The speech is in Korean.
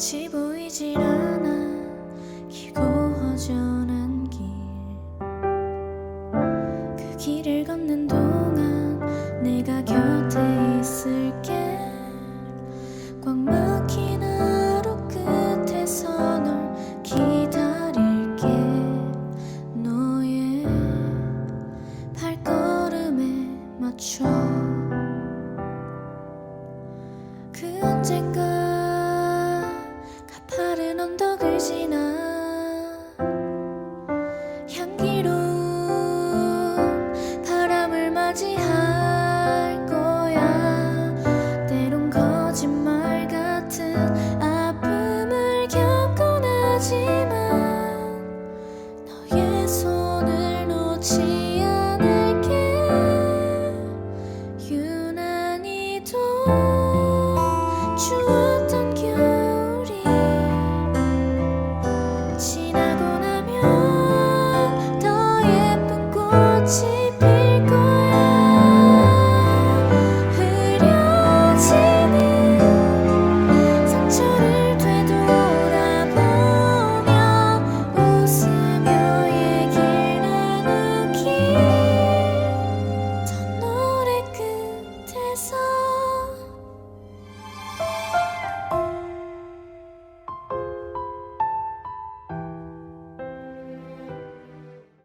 끝이 보이질 않아 길고 허전한 길. 그 길을 걷는 동안 내가 곁에 있을게. 꽉 막힌 하루 끝에서 널 기다릴게. 너의 발걸음에 맞춰. 그 언젠가 향기로운 바람을 맞이할